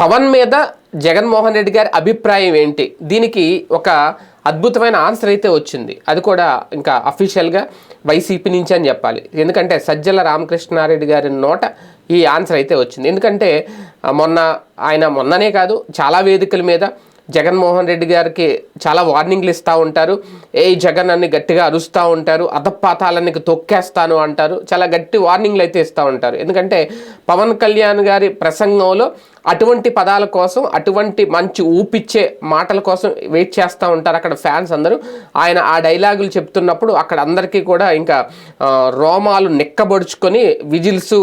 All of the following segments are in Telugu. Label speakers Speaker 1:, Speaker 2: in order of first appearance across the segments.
Speaker 1: పవన్ మీద జగన్మోహన్ రెడ్డి గారి అభిప్రాయం ఏంటి? దీనికి ఒక అద్భుతమైన ఆన్సర్ అయితే వచ్చింది. అది కూడా ఇంకా అఫీషియల్గా వైసీపీ నుంచి అని చెప్పాలి. ఎందుకంటే సజ్జల రామకృష్ణారెడ్డి గారి నోట ఈ ఆన్సర్ అయితే వచ్చింది. ఎందుకంటే మొన్న ఆయన మొన్ననే కాదు చాలా వేదికల మీద జగన్మోహన్ రెడ్డి గారికి చాలా వార్నింగ్లు ఇస్తూ ఉంటారు. ఏ జగన్ అని గట్టిగా అరుస్తూ ఉంటారు అధపాతాలన్నీ తొక్కేస్తాను అంటారు. చాలా గట్టి వార్నింగ్లు అయితే ఇస్తూ ఉంటారు. ఎందుకంటే పవన్ కళ్యాణ్ గారి ప్రసంగంలో అటువంటి పదాల కోసం అటువంటి మంచి ఊపిచ్చే మాటల కోసం వెయిట్ చేస్తూ ఉంటారు అక్కడ ఫ్యాన్స్ అందరూ. ఆయన ఆ డైలాగులు చెప్తున్నప్పుడు అక్కడ అందరికీ కూడా ఇంకా రోమాలు నిక్కబడుచుకొని విజిల్స్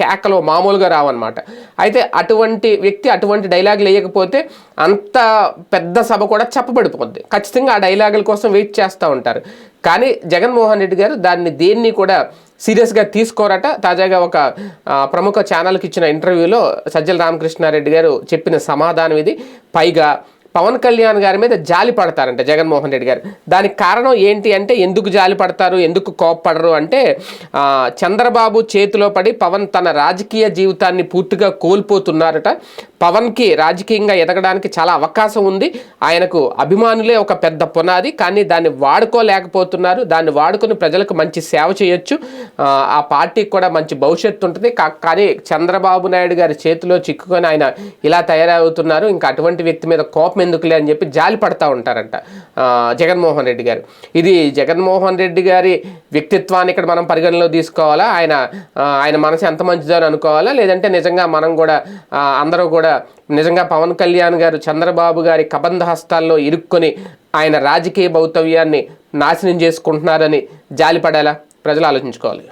Speaker 1: కేకలు మామూలుగా రావన్నమాట. అయితే అటువంటి వ్యక్తి అటువంటి డైలాగులు వేయకపోతే అంత పెద్ద సభ కూడా చెప్పబడిపోద్ది. ఖచ్చితంగా ఆ డైలాగుల కోసం వెయిట్ చేస్తూ ఉంటారు. కానీ జగన్మోహన్ రెడ్డి గారు దాన్ని దేన్ని కూడా సీరియస్గా తీసుకోరట. తాజాగా ఒక ప్రముఖ ఛానల్కి ఇచ్చిన ఇంటర్వ్యూలో సజ్జల రామకృష్ణారెడ్డి గారు చెప్పిన సమాధానం ఇది. పైగా పవన్ కళ్యాణ్ గారి మీద జాలి పడతారంట జగన్మోహన్ రెడ్డి గారు. దానికి కారణం ఏంటి అంటే ఎందుకు జాలి పడతారు ఎందుకు కోప్పడరు అంటే చంద్రబాబు చేతిలో పడి పవన్ తన రాజకీయ జీవితాన్ని పూర్తిగా కోల్పోతున్నారట. పవన్కి రాజకీయంగా ఎదగడానికి చాలా అవకాశం ఉంది. ఆయనకు అభిమానులే ఒక పెద్ద పునాది కానీ దాన్ని వాడుకోలేకపోతున్నారు. దాన్ని వాడుకొని ప్రజలకు మంచి సేవ చేయొచ్చు. ఆ, పార్టీకి కూడా మంచి భవిష్యత్తు ఉంటుంది. కా- కానీ చంద్రబాబు నాయుడు గారి చేతిలో చిక్కుకొని ఆయన ఇలా తయారవుతున్నారు. ఇంకా అటువంటి వ్యక్తి మీద కోపం ఎందుకులే అని చెప్పి జాలి పడతా ఉంటారంట జగన్మోహన్ రెడ్డి గారు. ఇది జగన్మోహన్ రెడ్డి గారి వ్యక్తిత్వాన్ని ఇక్కడ మనం పరిగణలో తీసుకోవాలా? ఆయన ఆయన మనసు ఎంత మంచిదో అని అనుకోవాలా? లేదంటే నిజంగా మనం కూడా అందరూ కూడా నిజంగా పవన్ కళ్యాణ్ గారు చంద్రబాబు గారి కబంధ హస్తాల్లో ఇరుక్కొని ఆయన రాజకీయ భౌతవ్యాన్ని నాశనం చేసుకుంటున్నారని జాలిపడాలా ప్రజలు ఆలోచించుకోవాలి.